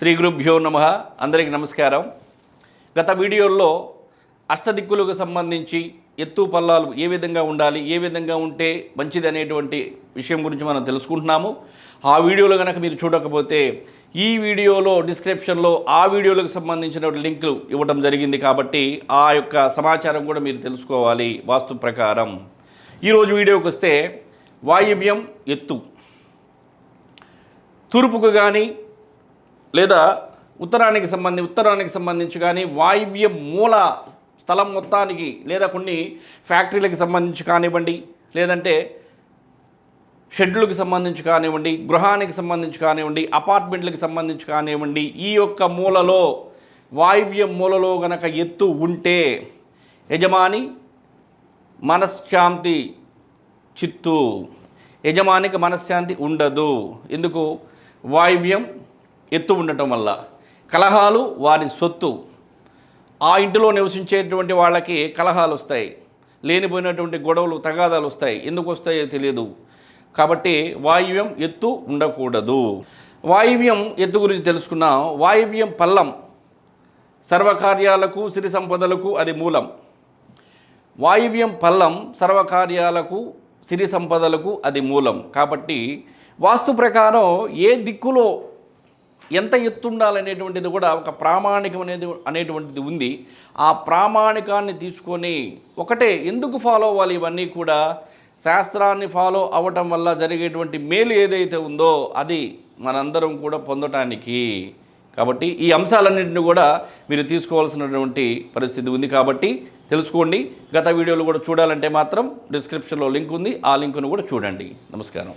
శ్రీ గురుభ్యో నమ. అందరికీ నమస్కారం. గత వీడియోల్లో అష్టదిక్కులకు సంబంధించి ఎత్తు పల్లాలు ఏ విధంగా ఉండాలి ఏ విధంగా ఉంటే మంచిది అనేటువంటి విషయం గురించి మనం తెలుసుకుంటున్నాము. ఆ వీడియోలో కనుక మీరు చూడకపోతే ఈ వీడియోలో డిస్క్రిప్షన్లో ఆ వీడియోలకు సంబంధించిన లింకులు ఇవ్వడం జరిగింది కాబట్టి ఆ యొక్క సమాచారం కూడా మీరు తెలుసుకోవాలి వాస్తు ప్రకారం. ఈరోజు వీడియోకి వస్తే వాయువ్యం ఎత్తు. తూర్పుకు కానీ లేదా ఉత్తరానికి సంబంధించి ఉత్తరానికి సంబంధించి కానీ వాయువ్య మూల స్థలం మొత్తానికి లేదా కొన్ని ఫ్యాక్టరీలకు సంబంధించి కానివ్వండి లేదంటే షెడ్లకు సంబంధించి కానివ్వండి గృహానికి సంబంధించి కానివ్వండి అపార్ట్మెంట్లకు సంబంధించి కానివ్వండి ఈ యొక్క మూలలో వాయువ్య మూలలో గనక ఎత్తు ఉంటే యజమాని మనశ్శాంతి చిత్తు. యజమానికి మనశ్శాంతి ఉండదు. ఎందుకు? వాయువ్యం ఎత్తు ఉండటం వల్ల. కలహాలు వారి సొత్తు. ఆ ఇంటిలో నివసించేటువంటి వాళ్ళకి కలహాలు వస్తాయి. లేనిపోయినటువంటి గొడవలు తగాదాలు వస్తాయి. ఎందుకు వస్తాయో తెలియదు. కాబట్టి వాయువ్యం ఎత్తు ఉండకూడదు. వాయువ్యం ఎత్తు గురించి తెలుసుకున్నాం వాయువ్యం పల్లం. సర్వకార్యాలకు సిరి సంపదలకు అది మూలం. వాయువ్యం పల్లం సర్వకార్యాలకు సిరి సంపదలకు అది మూలం. కాబట్టి వాస్తు ప్రకారం ఏ దిక్కులో ఎంత ఎత్తుండాలనేటువంటిది కూడా ఒక ప్రామాణికం అనేది అనేటువంటిది ఉంది. ఆ ప్రామాణికాన్ని తీసుకొని ఒకటే ఎందుకు ఫాలో అవ్వాలి ఇవన్నీ కూడా శాస్త్రాన్ని ఫాలో అవ్వటం వల్ల జరిగేటువంటి మేలు ఏదైతే ఉందో అది మనందరం కూడా పొందటానికి. కాబట్టి ఈ అంశాలన్నింటినీ కూడా మీరు తీసుకోవాల్సినటువంటి పరిస్థితి ఉంది కాబట్టి తెలుసుకోండి. గత వీడియోలు కూడా చూడాలంటే మాత్రం డిస్క్రిప్షన్లో లింక్ ఉంది. ఆ లింకును కూడా చూడండి. నమస్కారం.